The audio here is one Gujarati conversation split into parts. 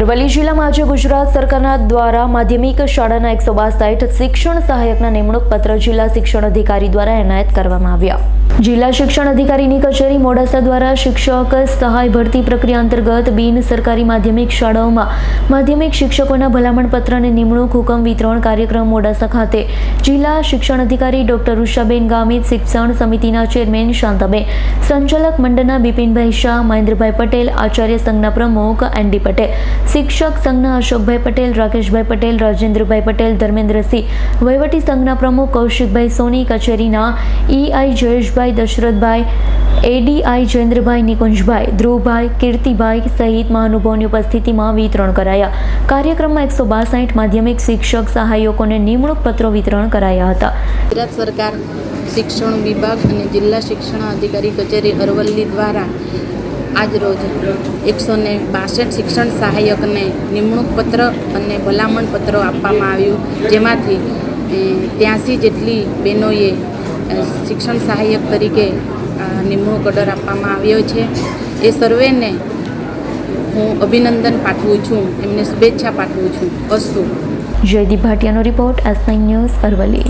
અરવલ્લી જિલ્લામાં આજે ગુજરાત સરકારના દ્વારા માધ્યમિક શાળાના એકસો બાસઠ શિક્ષણ સહાયકના નિમણૂક પત્ર જિલ્લા શિક્ષણ અધિકારી દ્વારા એનાયત કરવામાં આવ્યા. જિલ્લા શિક્ષણ અધિકારીની કચેરી મોડાસા દ્વારા શિક્ષક સહાય ભરતી પ્રક્રિયા અંતર્ગત બિન સરકારી માધ્યમિક શાળાઓમાં માધ્યમિક શિક્ષકોના ભલામણ પત્ર અને નિમણૂક હુકમ વિતરણ કાર્યક્રમ મોડાસા ખાતે જિલ્લા શિક્ષણ અધિકારી ડોક્ટર ઉષાબેન ગામિત, શિક્ષણ સમિતિના ચેરમેન શાંતાબેન, સંચાલક મંડળના બિપિનભાઈ શાહ, મહેન્દ્રભાઈ પટેલ, આચાર્ય સંઘના પ્રમુખ એન ડી પટેલ, શિક્ષક સંઘના અશોકભાઈ પટેલ, રાકેશભાઈ પટેલ, રાજેન્દ્રભાઈ પટેલ, ધર્મેન્દ્રસિંહ વહીવટી સંઘના પ્રમુખ કૌશિકભાઈ સોની, કચેરીના ઈઆઈ જયેશભાઈ દશરથભાઈ એડીઆઈ જયેન્દ્રભાઈ, નિકુંજભાઈ, ધ્રુવભાઈ, કીર્તિભાઈ સહિત મહાનુભાવોની ઉપસ્થિતિમાં વિતરણ કરાયા. કાર્યક્રમમાં એકસો બાસઠ માધ્યમિક શિક્ષક સહાયકોને નિમણૂક પત્રો વિતરણ કરાયા હતા. ગુજરાત સરકાર શિક્ષણ વિભાગ અને જિલ્લા શિક્ષણ અધિકારી કચેરી અરવલ્લી દ્વારા આજ રોજ એકસો ને બાસઠ શિક્ષણ સહાયકને નિમણૂક પત્ર અને ભલામણ પત્ર આપવામાં આવ્યું. જેમાંથી ત્યાંસી જેટલી બહેનોએ શિક્ષણ સહાયક તરીકે નિમણૂક ઓર્ડર આપવામાં આવ્યો છે. એ સર્વેને હું અભિનંદન પાઠવું છું એમને શુભેચ્છા પાઠવું છું. અસ્તુ. Jaydeep ભાટિયાનો report S nine news Aravalli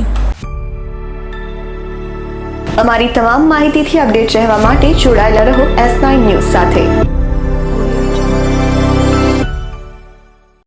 અમારી તમામ માહિતીથી અપડેટ રહેવા માટે જોડાયેલા રહો એસ ન્યૂઝ સાથે.